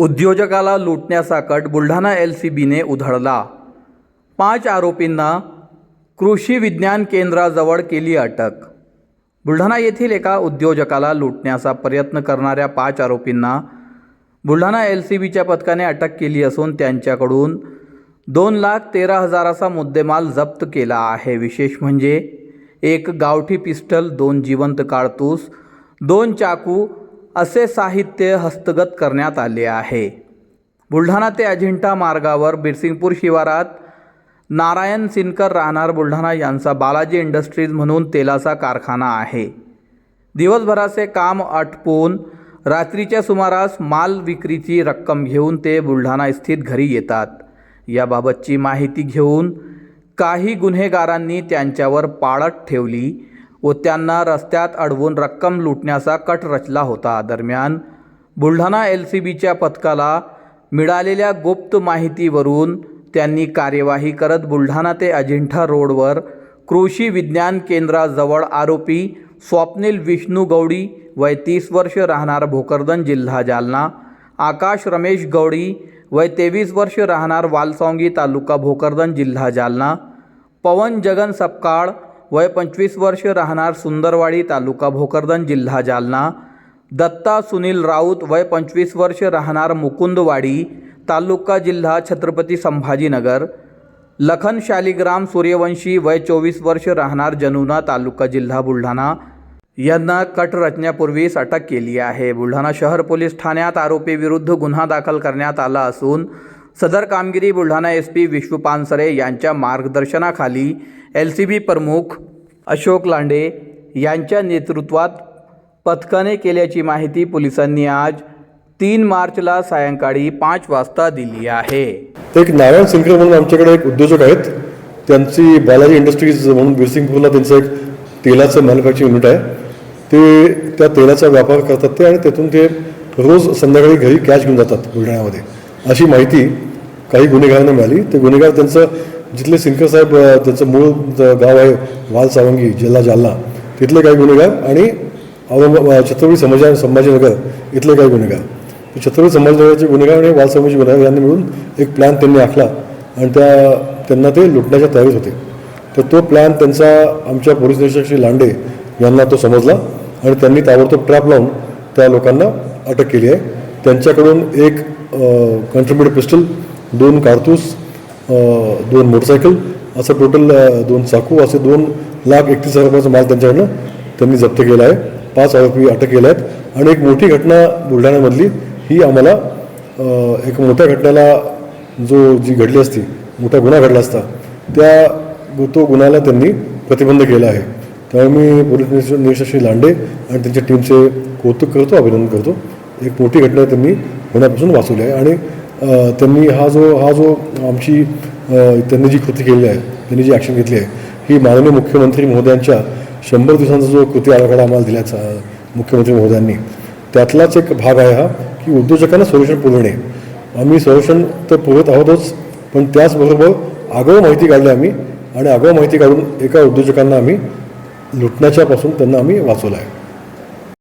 उद्योजकाला लुटण्याचा कट बुलढाणा एल सी बीने उधळला. पाच आरोपींना कृषी विज्ञान केंद्राजवळ केली अटक. बुलढाणा येथील एका उद्योजकाला लुटण्याचा प्रयत्न करणाऱ्या पाच आरोपींना बुलढाणा एल सी बीच्या पथकाने अटक केली असून त्यांच्याकडून दोन लाख तेरा हजाराचा मुद्देमाल जप्त केला आहे. विशेष म्हणजे एक गावठी पिस्टल दोन जिवंत काळतूस दोन चाकू असे साहित्य हस्तगत करण्यात आले आहे. बुलढाणा ते अजिंठा मार्गावर बिरसिंगपूर शिवारात नारायण सिनकर राहणार बुलढाणा यांचा बालाजी इंडस्ट्रीज म्हणून तेलाचा कारखाना आहे. दिवसभराचे काम आटपून रात्रीच्या सुमारास माल विक्रीची रक्कम घेऊन ते बुलढाणा स्थित घरी येतात. याबाबतची माहिती घेऊन काही गुन्हेगारांनी त्यांच्यावर पाळत ठेवली. व त्यांना रस्त्यात अडवून रक्कम लुटण्याचा कट रचला होता. दरम्यान बुलढाणा एल सी बीच्या पथकाला मिळालेल्या गुप्त माहितीवरून त्यांनी कार्यवाही करत बुलढाणा ते अजिंठा रोडवर कृषी विज्ञान केंद्राजवळ आरोपी स्वप्नील विष्णू गौडी वय तीस वर्ष राहणार भोकरदन जिल्हा जालना आकाश रमेश गौडी वय तेवीस वर्ष राहणार वालसावंगी तालुका भोकरदन जिल्हा जालना पवन जगन सपकाळ वय पंचवीस वर्ष राहणार सुंदरवाडी तालुका भोकरदन जिल्हा जालना. दत्ता सुनील राऊत वय पंचवीस वर्ष राहणार मुकुंदवाडी तालुका जिल्हा छत्रपती संभाजीनगर. लखन शालिग्राम सूर्यवंशी वय चोवीस वर्ष राहणार जनुना तालुका जिल्हा बुलढाणा. यांना कट रचण्यापूर्वीच अटक केली आहे. बुलढाणा शहर पोलीस ठाण्यात आरोपीविरुद्ध गुन्हा दाखल करण्यात आला असून सदर कामगिरी बुलढाणा एस पी विश्व पानसरे यांच्या मार्गदर्शनाखाली एल सी बी प्रमुख अशोक लांडे यांच्या नेतृत्वात पथकाने केल्याची माहिती पोलिसांनी आज तीन मार्चला सायंकाळी पाच वाजता दिली आहे. एक नारायण सिंकर म्हणून आमच्याकडे एक उद्योजक आहेत. त्यांची बालाजी इंडस्ट्रीज म्हणून बिरसिंगपूरला त्यांचं एक तेलाचं मॅन्युफॅक्चरिंग युनिट आहे. ते त्या तेलाचा व्यापार करतात ते आणि त्यातून ते रोज संध्याकाळी घरी कॅश घेऊन जातात बुलढाण्यामध्ये. अशी माहिती काही गुन्हेगारांना मिळाली. ते गुन्हेगार त्यांचं जिथले सिंकर साहेब त्यांचं मूळ गाव आहे वाल सावंगी जिल्हा जालना तिथले काही गुन्हेगार आणि औरंगाबाद छत्रपती संभाजी संभाजीनगर इथले काही गुन्हेगार. छत्रपती संभाजीनगरचे गुन्हेगार आणि वाल सावंगीचे गुन्हेगार यांनी मिळून एक प्लॅन त्यांनी आखला आणि त्या त्यांना ते लुटण्याच्या तयारीत होते. तर तो प्लॅन त्यांचा आमच्या पोलीस निरीक्षक श्री लांडे यांना तो समजला आणि त्यांनी ताबडतोब ट्रॅप लावून त्या लोकांना अटक केली आहे. त्यांच्याकडून एक कंट्रीब्युटर पिस्टल दोन कारतूस दोन मोटरसायकल असं टोटल दोन चाकू असे दोन लाख एकतीस हजार रुपयाचा माल त्यांच्याकडनं त्यांनी जप्त केला आहे. पाच आरोपी अटक केल्या आहेत. आणि एक मोठी घटना बुलढाण्यामधली ही आम्हाला एक मोठ्या घटनेला जो जी घडली असती मोठा गुन्हा घडला असता त्या तो गुन्ह्याला त्यांनी प्रतिबंध केला आहे. त्यामुळे मी पोलीस निरीक्षक श्री लांडे आणि त्यांच्या टीमचे कौतुक करतो अभिनंदन करतो. एक मोठी घटना त्यांनी होण्यापासून वाचवले आहे. आणि त्यांनी हा जो हा जो आमची त्यांनी जी कृती केलेली आहे त्यांनी जी ॲक्शन घेतली आहे ही माननीय मुख्यमंत्री महोदयांच्या शंभर दिवसांचा जो कृती आराखडा आम्हाला दिल्याचा मुख्यमंत्री महोदयांनी त्यातलाच एक भाग आहे हा की उद्योजकांना सोल्युशन पुरवणे. आम्ही सोल्युशन तर पुरवत आहोतच पण त्याचबरोबर आगाऊ माहिती काढली आम्ही आणि आगाऊ माहिती काढून एका उद्योजकांना आम्ही लुटण्याच्यापासून त्यांना आम्ही वाचवलं आहे.